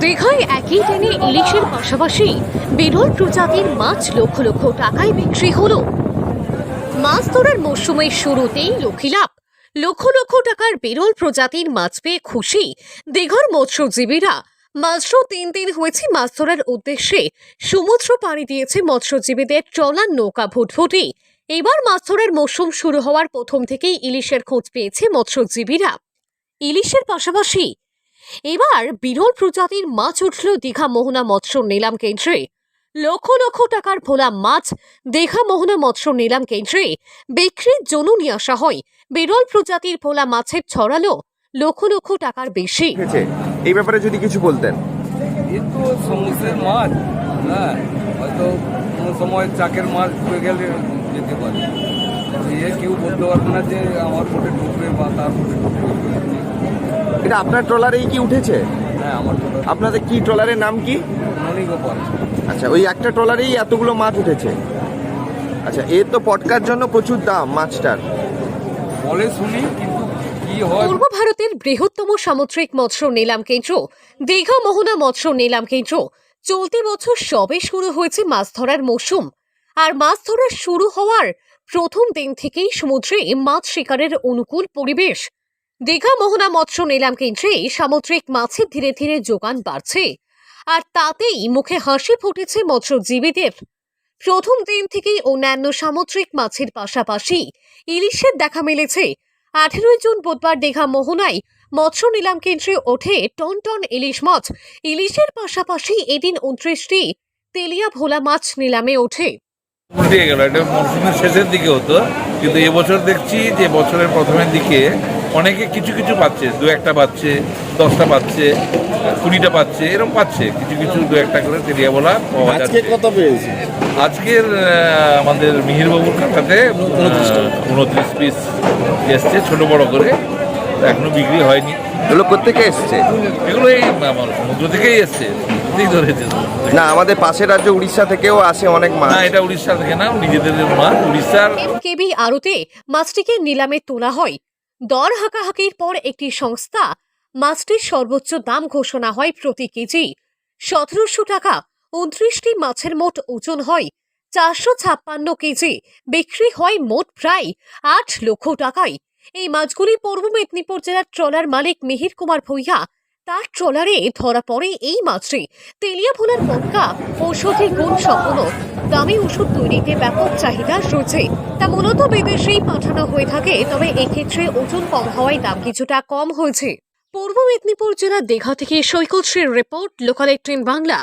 দীঘায় একই ট্রেনে ইলিশের পাশাপাশি বিরল প্রজাতির মাছ লক্ষ লক্ষ টাকায় বিক্রি হলো। মাছ ধরার মরশুমের শুরুতেই লক্ষ্মীলাভ লক্ষ লক্ষ টাকার বিরল প্রজাতির মাছ পেয়ে খুশি দীঘার মৎস্যজীবীরা। মাত্র তিন দিন হয়েছে মাছ ধরার উদ্দেশ্যে। সমুদ্র পাড়ি দিয়েছে মৎস্যজীবীদের ট্রলার নৌকা ভুটভুটি। এবার মাছ ধরার মরশুম শুরু হওয়ার প্রথম থেকেই ইলিশের খোঁজ পেয়েছে মৎস্যজীবীরা। ইলিশের পাশাপাশি এবার বিরল প্রজাতির মাছ উঠল দীঘা মোহনা মৎস্য নিলাম কেন্দ্রে। লক্ষ লক্ষ টাকার ভোলা মাছ দীঘা মোহনা মৎস্য নিলাম কেন্দ্রে বিক্রির জন্য নিয়ে আসা হয়। বিরল প্রজাতির ভোলা মাছের ছড়ালো লক্ষ লক্ষ টাকার বেশি। এই ব্যাপারে যদি কিছু বলতেন। এ তো সমুদ্রের মাছ হ্যাঁ হয়তো কোনো সময় চাকের মাছ গেলে যেতে পারে। দিয়ে কেউ বলতে পারবে না যে আমার বোটে ঢুকবে বা তার বোটে ঢুকবে। এটা আপনার ট্রলারেই কি উঠেছে? হ্যাঁ আমার বোটে আপনাদের কি ট্রলারের নাম কি? মণিগোপাল আচ্ছা ওই একটা ট্রলারেই এতগুলো মাছ উঠেছে। আচ্ছা এর তো পটকার জন্য প্রচুর দাম মাছটার। বলে শুনি কিন্তু পূর্ব ভারতের বৃহত্তম সামুদ্রিক মৎস্য নিলাম কেন্দ্র দীঘা মোহনা মৎস্য নিলাম কেন্দ্র। চলতি বছর সবে শুরু হয়েছে মাছ ধরার মৌসুম। আর মাছ ধরা শুরু হওয়ার প্রথম দিন থেকেই সমুদ্রে মাছ শিকারের অনুকূল পরিবেশ। দীঘা, মোহনা, মৎস্য নিলাম কেন্দ্রে সামুদ্রিক মাছের ধীরে ধীরে যোগান বাড়ছে আর তাতেই মুখে হাসি ফুটেছে মৎস্যজীবীদের। প্রথম দিন থেকেই অন্যান্য সামুদ্রিক মাছের পাশাপাশি ইলিশের দেখা মিলেছে। আঠেরোই জুন বুধবার দীঘা, মোহনায় মৎস্য নিলাম কেন্দ্রে ওঠে টন টন ইলিশ মাছ। ইলিশের পাশাপাশি এদিন উনত্রিশটি তেলিয়া ভোলা মাছ নিলামে ওঠে। উল্টে গেল এটা মরশুমের শেষের দিকে হতো। কিন্তু এবছর দেখছি যে বছরের প্রথমের দিকে অনেকে কিছু কিছু পাচ্ছে দু একটা পাচ্ছে দশটা পাচ্ছে কুড়িটা পাচ্ছে এরকম পাচ্ছে। কিছু কিছু দু একটা করে তেরিয়া বলা পাওয়া যাচ্ছে। কত পেয়েছি? আজকের আমাদের মিহিরবাবুর কাটাতে উনত্রিশ পিস এসছে ছোট বড় করে। এখনও বিক্রি হয়নি। এগুলো কোথেকে এসছে? এগুলো এই আমার সমুদ্র থেকেই এসছে। ধরেছে না আমাদের পাশের রাজ্য উড়িষ্যা থেকেও আসে অনেক মাছ। না এটা উড়িষ্যা থেকে না নিজেদের মাছ। উড়িষ্যার কেবি আড়তে মাছটিকে নিলামে তোলা হয়। দর হাঁকাহাকির পর একটি সংস্থা মাছটির সর্বোচ্চ দাম ঘোষণা হয় প্রতি কেজি। সতেরোশো টাকা উনত্রিশটি মাছের মোট ওজন হয়। চারশো ছাপ্পান্ন কেজি বিক্রি হয় মোট প্রায় আট লক্ষ টাকায়। এই মাছগুলি পূর্ব মেদিনীপুর জেলার ট্রলার মালিক মিহির কুমার ভূঁইয়া তার ট্রলারে ধরা পড়ে এই মাছটি। তেলিয়া ভোলার মক্কা ঔষধি গুণ সম্পন্ন দামি ওষুধ তৈরিতে ব্যাপক চাহিদা রয়েছে। তা মূলত বিদেশেই পাঠানো হয়ে থাকে, তবে এক্ষেত্রে ওজন কম হওয়ায় দাম কিছুটা কম হয়েছে। পূর্ব মেদিনীপুর জেলার দীঘা থেকে সৈকত রিপোর্ট, লোকাল এইটিন বাংলা।